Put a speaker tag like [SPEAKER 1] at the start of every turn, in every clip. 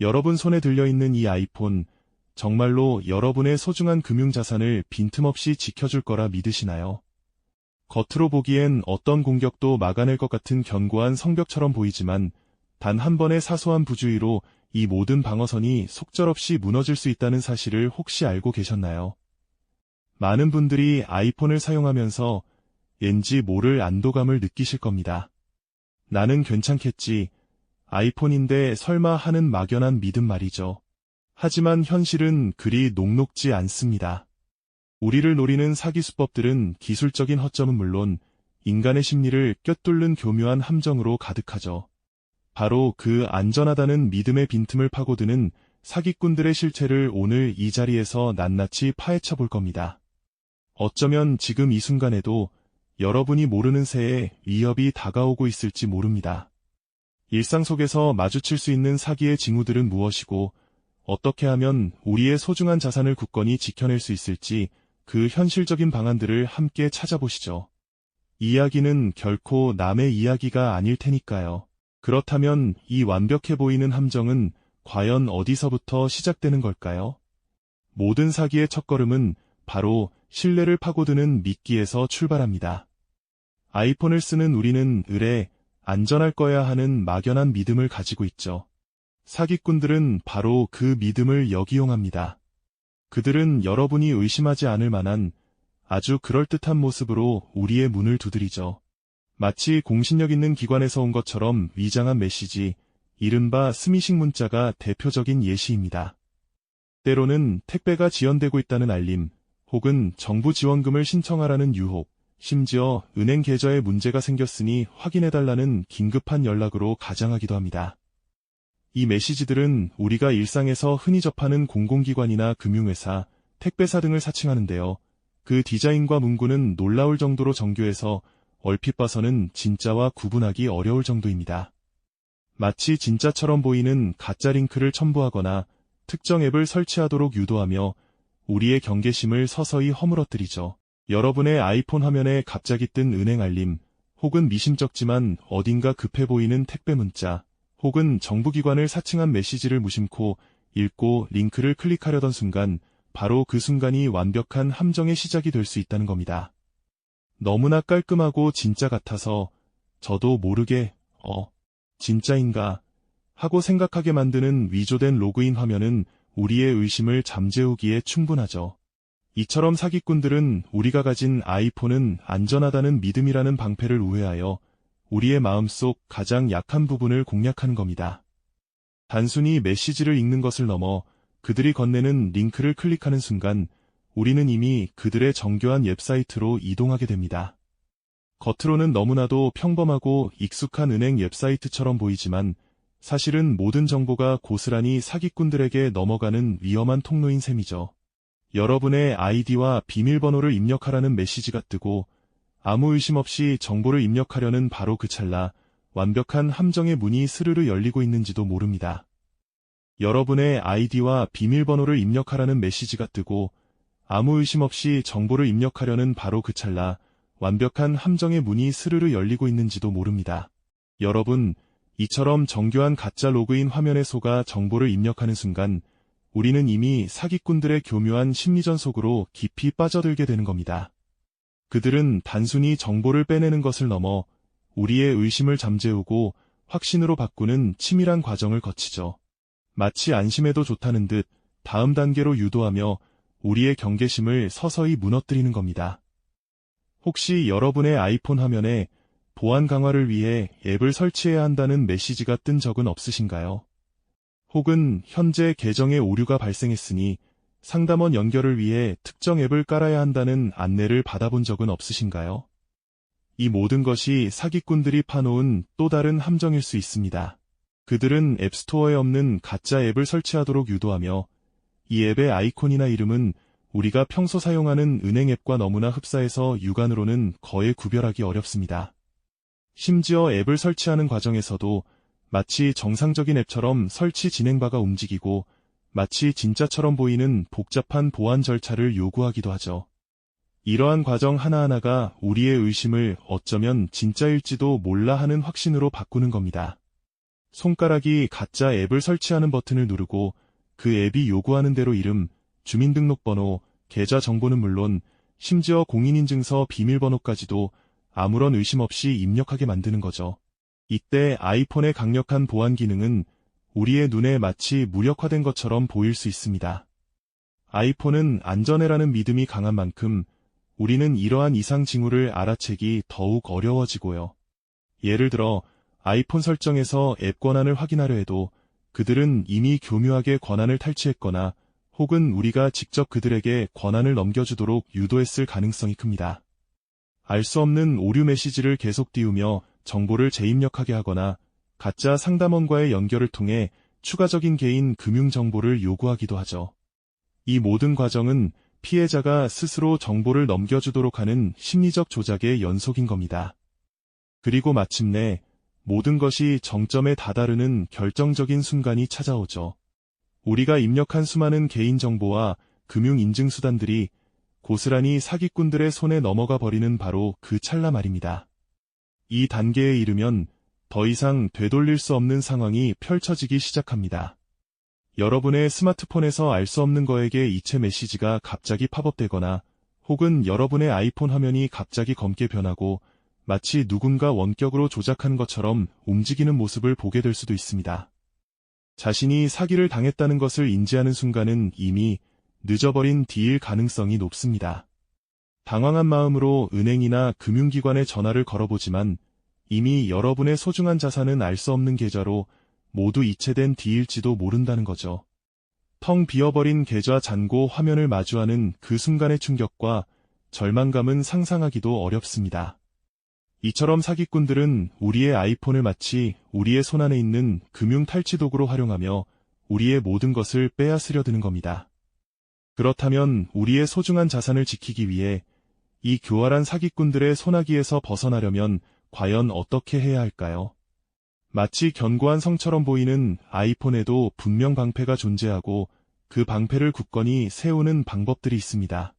[SPEAKER 1] 여러분 손에 들려있는 이 아이폰, 정말로 여러분의 소중한 금융자산을 빈틈없이 지켜줄 거라 믿으시나요? 겉으로 보기엔 어떤 공격도 막아낼 것 같은 견고한 성벽처럼 보이지만 단 한 번의 사소한 부주의로 이 모든 방어선이 속절없이 무너질 수 있다는 사실을 혹시 알고 계셨나요? 많은 분들이 아이폰을 사용하면서 왠지 모를 안도감을 느끼실 겁니다. 나는 괜찮겠지. 아이폰인데 설마 하는 막연한 믿음 말이죠. 하지만 현실은 그리 녹록지 않습니다. 우리를 노리는 사기 수법들은 기술적인 허점은 물론 인간의 심리를 꿰뚫는 교묘한 함정으로 가득하죠. 바로 그 안전하다는 믿음의 빈틈을 파고드는 사기꾼들의 실체를 오늘 이 자리에서 낱낱이 파헤쳐 볼 겁니다. 어쩌면 지금 이 순간에도 여러분이 모르는 새에 위협이 다가오고 있을지 모릅니다. 일상 속에서 마주칠 수 있는 사기의 징후들은 무엇이고 어떻게 하면 우리의 소중한 자산을 굳건히 지켜낼 수 있을지 그 현실적인 방안들을 함께 찾아보시죠. 이야기는 결코 남의 이야기가 아닐 테니까요. 그렇다면 이 완벽해 보이는 함정은 과연 어디서부터 시작되는 걸까요? 모든 사기의 첫걸음은 바로 신뢰를 파고드는 미끼에서 출발합니다. 아이폰을 쓰는 우리는 을에 안전할 거야 하는 막연한 믿음을 가지고 있죠. 사기꾼들은 바로 그 믿음을 역이용합니다. 그들은 여러분이 의심하지 않을 만한 아주 그럴듯한 모습으로 우리의 문을 두드리죠. 마치 공신력 있는 기관에서 온 것처럼 위장한 메시지, 이른바 스미싱 문자가 대표적인 예시입니다. 때로는 택배가 지연되고 있다는 알림, 혹은 정부 지원금을 신청하라는 유혹, 심지어 은행 계좌에 문제가 생겼으니 확인해달라는 긴급한 연락으로 가장하기도 합니다. 이 메시지들은 우리가 일상에서 흔히 접하는 공공기관이나 금융회사, 택배사 등을 사칭하는데요. 그 디자인과 문구는 놀라울 정도로 정교해서 얼핏 봐서는 진짜와 구분하기 어려울 정도입니다. 마치 진짜처럼 보이는 가짜 링크를 첨부하거나 특정 앱을 설치하도록 유도하며 우리의 경계심을 서서히 허물어뜨리죠. 여러분의 아이폰 화면에 갑자기 뜬 은행 알림, 혹은 미심쩍지만 어딘가 급해 보이는 택배 문자, 혹은 정부기관을 사칭한 메시지를 무심코 읽고 링크를 클릭하려던 순간 바로 그 순간이 완벽한 함정의 시작이 될 수 있다는 겁니다. 너무나 깔끔하고 진짜 같아서 저도 모르게 어, 진짜인가 하고 생각하게 만드는 위조된 로그인 화면은 우리의 의심을 잠재우기에 충분하죠. 이처럼 사기꾼들은 우리가 가진 아이폰은 안전하다는 믿음이라는 방패를 우회하여 우리의 마음속 가장 약한 부분을 공략하는 겁니다. 단순히 메시지를 읽는 것을 넘어 그들이 건네는 링크를 클릭하는 순간 우리는 이미 그들의 정교한 웹사이트로 이동하게 됩니다. 겉으로는 너무나도 평범하고 익숙한 은행 웹사이트처럼 보이지만 사실은 모든 정보가 고스란히 사기꾼들에게 넘어가는 위험한 통로인 셈이죠. 여러분의 아이디와 비밀번호를 입력하라는 메시지가 뜨고 아무 의심 없이 정보를 입력하려는 바로 그 찰나 완벽한 함정의 문이 스르르 열리고 있는지도 모릅니다. 여러분의 아이디와 비밀번호를 입력하라는 메시지가 뜨고 아무 의심 없이 정보를 입력하려는 바로 그 찰나 완벽한 함정의 문이 스르르 열리고 있는지도 모릅니다. 여러분, 이처럼 정교한 가짜 로그인 화면에 속아 정보를 입력하는 순간 우리는 이미 사기꾼들의 교묘한 심리전 속으로 깊이 빠져들게 되는 겁니다. 그들은 단순히 정보를 빼내는 것을 넘어 우리의 의심을 잠재우고 확신으로 바꾸는 치밀한 과정을 거치죠. 마치 안심해도 좋다는 듯 다음 단계로 유도하며 우리의 경계심을 서서히 무너뜨리는 겁니다. 혹시 여러분의 아이폰 화면에 보안 강화를 위해 앱을 설치해야 한다는 메시지가 뜬 적은 없으신가요? 혹은 현재 계정에 오류가 발생했으니 상담원 연결을 위해 특정 앱을 깔아야 한다는 안내를 받아본 적은 없으신가요? 이 모든 것이 사기꾼들이 파놓은 또 다른 함정일 수 있습니다. 그들은 앱스토어에 없는 가짜 앱을 설치하도록 유도하며 이 앱의 아이콘이나 이름은 우리가 평소 사용하는 은행 앱과 너무나 흡사해서 육안으로는 거의 구별하기 어렵습니다. 심지어 앱을 설치하는 과정에서도 마치 정상적인 앱처럼 설치 진행바가 움직이고 마치 진짜처럼 보이는 복잡한 보안 절차를 요구하기도 하죠. 이러한 과정 하나하나가 우리의 의심을 어쩌면 진짜일지도 몰라 하는 확신으로 바꾸는 겁니다. 손가락이 가짜 앱을 설치하는 버튼을 누르고 그 앱이 요구하는 대로 이름, 주민등록번호, 계좌 정보는 물론 심지어 공인인증서 비밀번호까지도 아무런 의심 없이 입력하게 만드는 거죠. 이때 아이폰의 강력한 보안 기능은 우리의 눈에 마치 무력화된 것처럼 보일 수 있습니다. 아이폰은 안전해라는 믿음이 강한 만큼 우리는 이러한 이상 징후를 알아채기 더욱 어려워지고요. 예를 들어 아이폰 설정에서 앱 권한을 확인하려 해도 그들은 이미 교묘하게 권한을 탈취했거나 혹은 우리가 직접 그들에게 권한을 넘겨주도록 유도했을 가능성이 큽니다. 알 수 없는 오류 메시지를 계속 띄우며 정보를 재입력하게 하거나 가짜 상담원과의 연결을 통해 추가적인 개인 금융 정보를 요구하기도 하죠. 이 모든 과정은 피해자가 스스로 정보를 넘겨주도록 하는 심리적 조작의 연속인 겁니다. 그리고 마침내 모든 것이 정점에 다다르는 결정적인 순간이 찾아오죠. 우리가 입력한 수많은 개인정보와 금융인증수단들이 고스란히 사기꾼들의 손에 넘어가 버리는 바로 그 찰나 말입니다. 이 단계에 이르면 더 이상 되돌릴 수 없는 상황이 펼쳐지기 시작합니다. 여러분의 스마트폰에서 알 수 없는 거에게 이체 메시지가 갑자기 팝업되거나 혹은 여러분의 아이폰 화면이 갑자기 검게 변하고 마치 누군가 원격으로 조작한 것처럼 움직이는 모습을 보게 될 수도 있습니다. 자신이 사기를 당했다는 것을 인지하는 순간은 이미 늦어버린 뒤일 가능성이 높습니다. 당황한 마음으로 은행이나 금융기관에 전화를 걸어보지만 이미 여러분의 소중한 자산은 알 수 없는 계좌로 모두 이체된 뒤일지도 모른다는 거죠. 텅 비어버린 계좌 잔고 화면을 마주하는 그 순간의 충격과 절망감은 상상하기도 어렵습니다. 이처럼 사기꾼들은 우리의 아이폰을 마치 우리의 손안에 있는 금융 탈취 도구로 활용하며 우리의 모든 것을 빼앗으려 드는 겁니다. 그렇다면 우리의 소중한 자산을 지키기 위해 이 교활한 사기꾼들의 소나기에서 벗어나려면 과연 어떻게 해야 할까요? 마치 견고한 성처럼 보이는 아이폰에도 분명 방패가 존재하고 그 방패를 굳건히 세우는 방법들이 있습니다.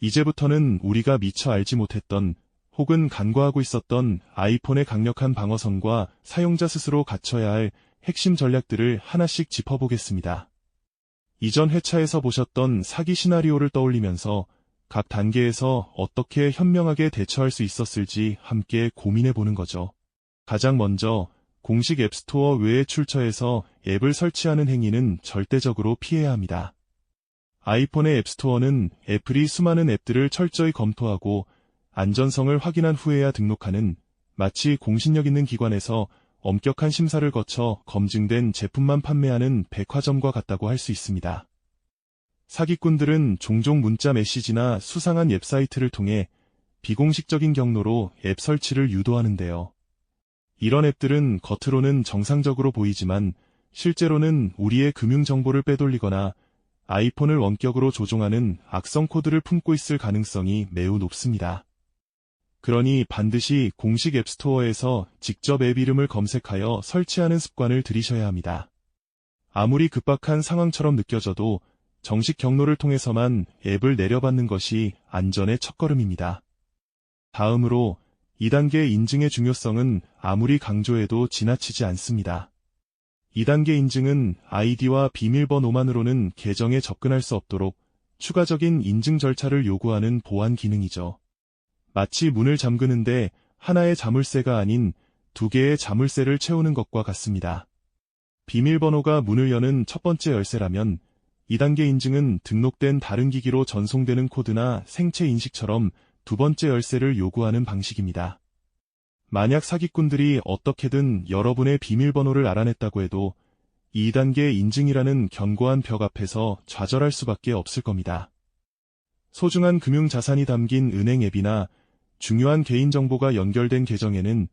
[SPEAKER 1] 이제부터는 우리가 미처 알지 못했던 혹은 간과하고 있었던 아이폰의 강력한 방어선과 사용자 스스로 갖춰야 할 핵심 전략들을 하나씩 짚어보겠습니다. 이전 회차에서 보셨던 사기 시나리오를 떠올리면서 각 단계에서 어떻게 현명하게 대처할 수 있었을지 함께 고민해 보는 거죠. 가장 먼저 공식 앱스토어 외의 출처에서 앱을 설치하는 행위는 절대적으로 피해야 합니다. 아이폰의 앱스토어는 애플이 수많은 앱들을 철저히 검토하고 안전성을 확인한 후에야 등록하는 마치 공신력 있는 기관에서 엄격한 심사를 거쳐 검증된 제품만 판매하는 백화점과 같다고 할 수 있습니다. 사기꾼들은 종종 문자 메시지나 수상한 웹사이트를 통해 비공식적인 경로로 앱 설치를 유도하는데요. 이런 앱들은 겉으로는 정상적으로 보이지만 실제로는 우리의 금융정보를 빼돌리거나 아이폰을 원격으로 조종하는 악성 코드를 품고 있을 가능성이 매우 높습니다. 그러니 반드시 공식 앱스토어에서 직접 앱 이름을 검색하여 설치하는 습관을 들이셔야 합니다. 아무리 급박한 상황처럼 느껴져도 정식 경로를 통해서만 앱을 내려받는 것이 안전의 첫걸음입니다. 다음으로 2단계 인증의 중요성은 아무리 강조해도 지나치지 않습니다. 2단계 인증은 아이디와 비밀번호만으로는 계정에 접근할 수 없도록 추가적인 인증 절차를 요구하는 보안 기능이죠. 마치 문을 잠그는데 하나의 자물쇠가 아닌 두 개의 자물쇠를 채우는 것과 같습니다. 비밀번호가 문을 여는 첫 번째 열쇠라면 2단계 인증은 등록된 다른 기기로 전송되는 코드나 생체 인식처럼 두 번째 열쇠를 요구하는 방식입니다. 만약 사기꾼들이 어떻게든 여러분의 비밀번호를 알아냈다고 해도 2단계 인증이라는 견고한 벽 앞에서 좌절할 수밖에 없을 겁니다. 소중한 금융자산이 담긴 은행 앱이나 중요한 개인정보가 연결된 계정에는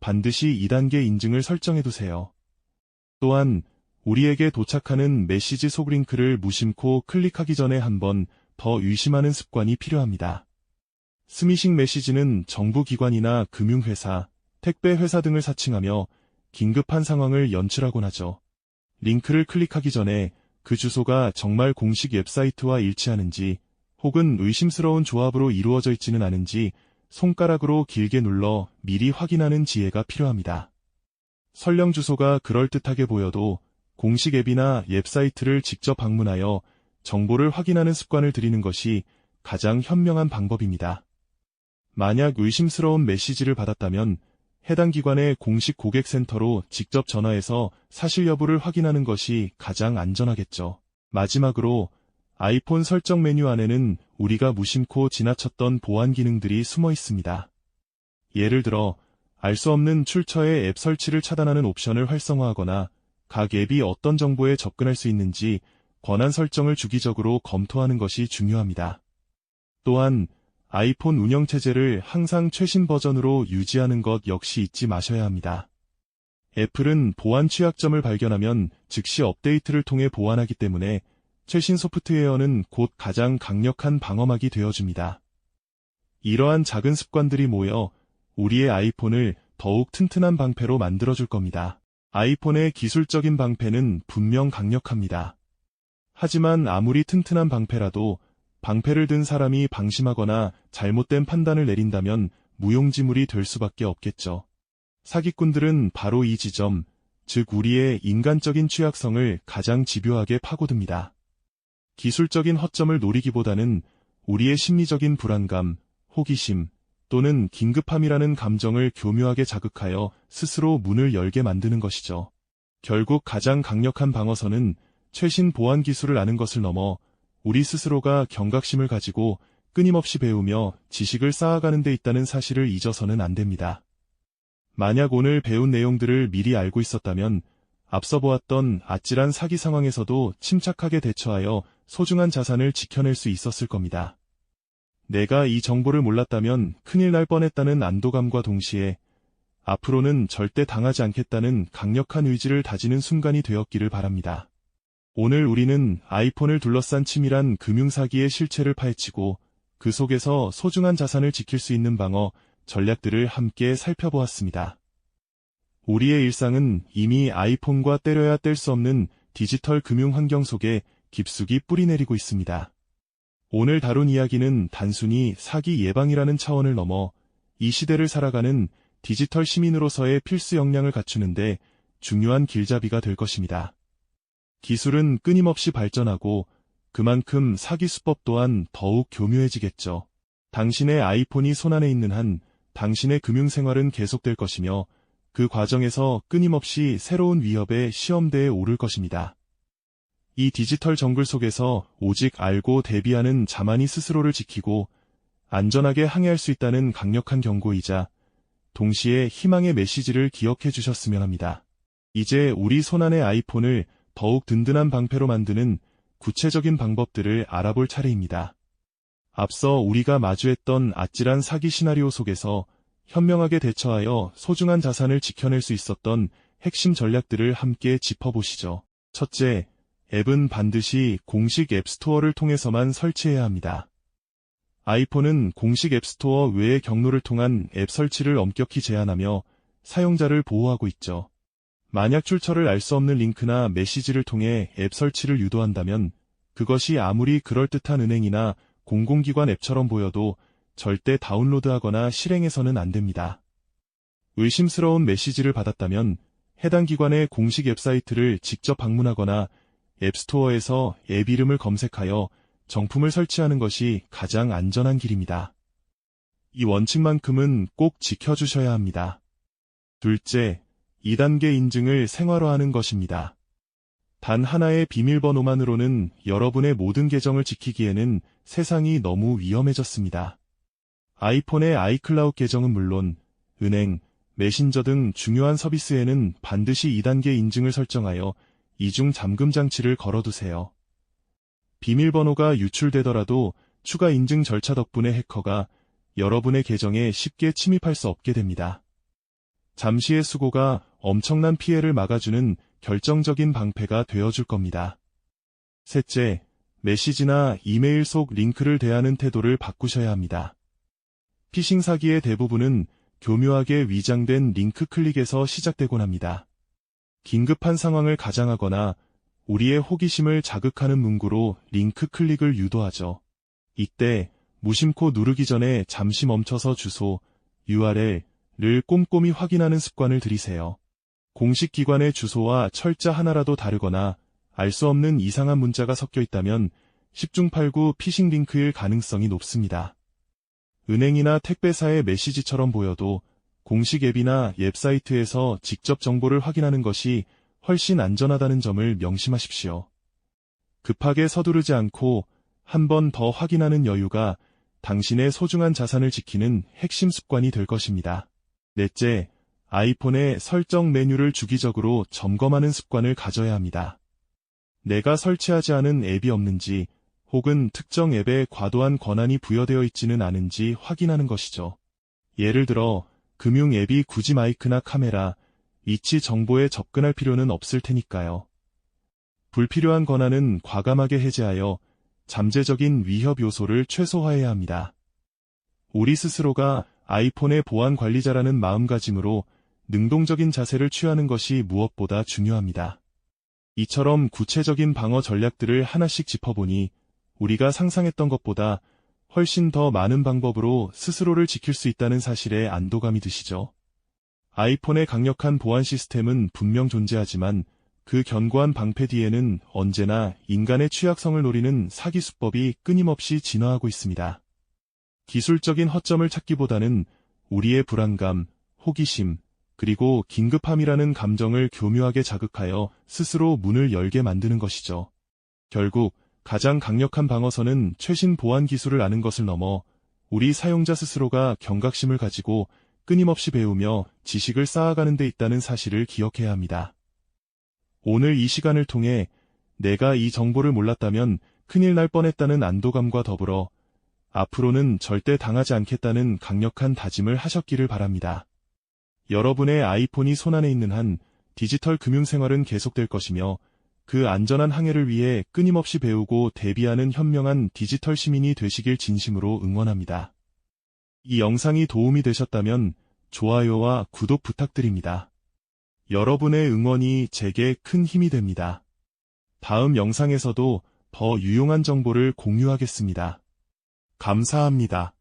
[SPEAKER 1] 반드시 2단계 인증을 설정해두세요. 또한 우리에게 도착하는 메시지 속링크를 무심코 클릭하기 전에 한번 더 의심하는 습관이 필요합니다. 스미싱 메시지는 정부기관이나 금융회사, 택배회사 등을 사칭하며 긴급한 상황을 연출하곤 하죠. 링크를 클릭하기 전에 그 주소가 정말 공식 웹사이트와 일치하는지 혹은 의심스러운 조합으로 이루어져 있지는 않은지 손가락으로 길게 눌러 미리 확인하는 지혜가 필요합니다. 설령 주소가 그럴듯하게 보여도 공식 앱이나 웹사이트를 직접 방문하여 정보를 확인하는 습관을 들이는 것이 가장 현명한 방법입니다. 만약 의심스러운 메시지를 받았다면 해당 기관의 공식 고객센터로 직접 전화해서 사실 여부를 확인하는 것이 가장 안전하겠죠. 마지막으로 아이폰 설정 메뉴 안에는 우리가 무심코 지나쳤던 보안 기능들이 숨어 있습니다. 예를 들어 알 수 없는 출처의 앱 설치를 차단하는 옵션을 활성화하거나 각 앱이 어떤 정보에 접근할 수 있는지 권한 설정을 주기적으로 검토하는 것이 중요합니다. 또한 아이폰 운영체제를 항상 최신 버전으로 유지하는 것 역시 잊지 마셔야 합니다. 애플은 보안 취약점을 발견하면 즉시 업데이트를 통해 보완하기 때문에 최신 소프트웨어는 곧 가장 강력한 방어막이 되어줍니다. 이러한 작은 습관들이 모여 우리의 아이폰을 더욱 튼튼한 방패로 만들어줄 겁니다. 아이폰의 기술적인 방패는 분명 강력합니다. 하지만 아무리 튼튼한 방패라도 방패를 든 사람이 방심하거나 잘못된 판단을 내린다면 무용지물이 될 수밖에 없겠죠. 사기꾼들은 바로 이 지점, 즉 우리의 인간적인 취약성을 가장 집요하게 파고듭니다. 기술적인 허점을 노리기보다는 우리의 심리적인 불안감, 호기심 또는 긴급함이라는 감정을 교묘하게 자극하여 스스로 문을 열게 만드는 것이죠. 결국 가장 강력한 방어선은 최신 보안 기술을 아는 것을 넘어 우리 스스로가 경각심을 가지고 끊임없이 배우며 지식을 쌓아가는 데 있다는 사실을 잊어서는 안 됩니다. 만약 오늘 배운 내용들을 미리 알고 있었다면 앞서 보았던 아찔한 사기 상황에서도 침착하게 대처하여 소중한 자산을 지켜낼 수 있었을 겁니다. 내가 이 정보를 몰랐다면 큰일 날 뻔했다는 안도감과 동시에 앞으로는 절대 당하지 않겠다는 강력한 의지를 다지는 순간이 되었기를 바랍니다. 오늘 우리는 아이폰을 둘러싼 치밀한 금융사기의 실체를 파헤치고 그 속에서 소중한 자산을 지킬 수 있는 방어 전략들을 함께 살펴보았습니다. 우리의 일상은 이미 아이폰과 때려야 뗄 수 없는 디지털 금융 환경 속에 깊숙이 뿌리내리고 있습니다. 오늘 다룬 이야기는 단순히 사기 예방이라는 차원을 넘어 이 시대를 살아가는 디지털 시민으로서의 필수 역량을 갖추는데 중요한 길잡이가 될 것입니다. 기술은 끊임없이 발전하고 그만큼 사기 수법 또한 더욱 교묘해지겠죠. 당신의 아이폰이 손안에 있는 한 당신의 금융생활은 계속될 것이며 그 과정에서 끊임없이 새로운 위협에 시험대에 오를 것입니다. 이 디지털 정글 속에서 오직 알고 대비하는 자만이 스스로를 지키고 안전하게 항해할 수 있다는 강력한 경고이자 동시에 희망의 메시지를 기억해 주셨으면 합니다. 이제 우리 손안의 아이폰을 더욱 든든한 방패로 만드는 구체적인 방법들을 알아볼 차례입니다. 앞서 우리가 마주했던 아찔한 사기 시나리오 속에서 현명하게 대처하여 소중한 자산을 지켜낼 수 있었던 핵심 전략들을 함께 짚어보시죠. 첫째, 앱은 반드시 공식 앱스토어를 통해서만 설치해야 합니다. 아이폰은 공식 앱스토어 외의 경로를 통한 앱 설치를 엄격히 제한하며 사용자를 보호하고 있죠. 만약 출처를 알 수 없는 링크나 메시지를 통해 앱 설치를 유도한다면 그것이 아무리 그럴듯한 은행이나 공공기관 앱처럼 보여도 절대 다운로드하거나 실행해서는 안 됩니다. 의심스러운 메시지를 받았다면 해당 기관의 공식 웹사이트를 직접 방문하거나 앱스토어에서 앱 이름을 검색하여 정품을 설치하는 것이 가장 안전한 길입니다. 이 원칙만큼은 꼭 지켜주셔야 합니다. 둘째, 2단계 인증을 생활화하는 것입니다. 단 하나의 비밀번호만으로는 여러분의 모든 계정을 지키기에는 세상이 너무 위험해졌습니다. 아이폰의 아이클라우드 계정은 물론 은행, 메신저 등 중요한 서비스에는 반드시 2단계 인증을 설정하여 이중 잠금 장치를 걸어두세요. 비밀번호가 유출되더라도 추가 인증 절차 덕분에 해커가 여러분의 계정에 쉽게 침입할 수 없게 됩니다. 잠시의 수고가 엄청난 피해를 막아주는 결정적인 방패가 되어줄 겁니다. 셋째, 메시지나 이메일 속 링크를 대하는 태도를 바꾸셔야 합니다. 피싱 사기의 대부분은 교묘하게 위장된 링크 클릭에서 시작되곤 합니다. 긴급한 상황을 가장하거나 우리의 호기심을 자극하는 문구로 링크 클릭을 유도하죠. 이때 무심코 누르기 전에 잠시 멈춰서 주소, URL, 를 꼼꼼히 확인하는 습관을 들이세요. 공식 기관의 주소와 철자 하나라도 다르거나 알 수 없는 이상한 문자가 섞여 있다면 10중 8구 피싱 링크일 가능성이 높습니다. 은행이나 택배사의 메시지처럼 보여도 공식 앱이나 웹사이트에서 직접 정보를 확인하는 것이 훨씬 안전하다는 점을 명심하십시오. 급하게 서두르지 않고 한 번 더 확인하는 여유가 당신의 소중한 자산을 지키는 핵심 습관이 될 것입니다. 넷째, 아이폰의 설정 메뉴를 주기적으로 점검하는 습관을 가져야 합니다. 내가 설치하지 않은 앱이 없는지 혹은 특정 앱에 과도한 권한이 부여되어 있지는 않은지 확인하는 것이죠. 예를 들어 금융 앱이 굳이 마이크나 카메라, 위치 정보에 접근할 필요는 없을 테니까요. 불필요한 권한은 과감하게 해제하여 잠재적인 위협 요소를 최소화해야 합니다. 우리 스스로가 아이폰의 보안 관리자라는 마음가짐으로 능동적인 자세를 취하는 것이 무엇보다 중요합니다. 이처럼 구체적인 방어 전략들을 하나씩 짚어보니 우리가 상상했던 것보다 훨씬 더 많은 방법으로 스스로를 지킬 수 있다는 사실에 안도감이 드시죠. 아이폰의 강력한 보안 시스템은 분명 존재하지만 그 견고한 방패 뒤에는 언제나 인간의 취약성을 노리는 사기 수법이 끊임없이 진화하고 있습니다. 기술적인 허점을 찾기보다는 우리의 불안감, 호기심, 그리고 긴급함이라는 감정을 교묘하게 자극하여 스스로 문을 열게 만드는 것이죠. 결국 가장 강력한 방어선은 최신 보안 기술을 아는 것을 넘어 우리 사용자 스스로가 경각심을 가지고 끊임없이 배우며 지식을 쌓아가는 데 있다는 사실을 기억해야 합니다. 오늘 이 시간을 통해 내가 이 정보를 몰랐다면 큰일 날 뻔했다는 안도감과 더불어 앞으로는 절대 당하지 않겠다는 강력한 다짐을 하셨기를 바랍니다. 여러분의 아이폰이 손안에 있는 한 디지털 금융 생활은 계속될 것이며 그 안전한 항해를 위해 끊임없이 배우고 대비하는 현명한 디지털 시민이 되시길 진심으로 응원합니다. 이 영상이 도움이 되셨다면 좋아요와 구독 부탁드립니다. 여러분의 응원이 제게 큰 힘이 됩니다. 다음 영상에서도 더 유용한 정보를 공유하겠습니다. 감사합니다.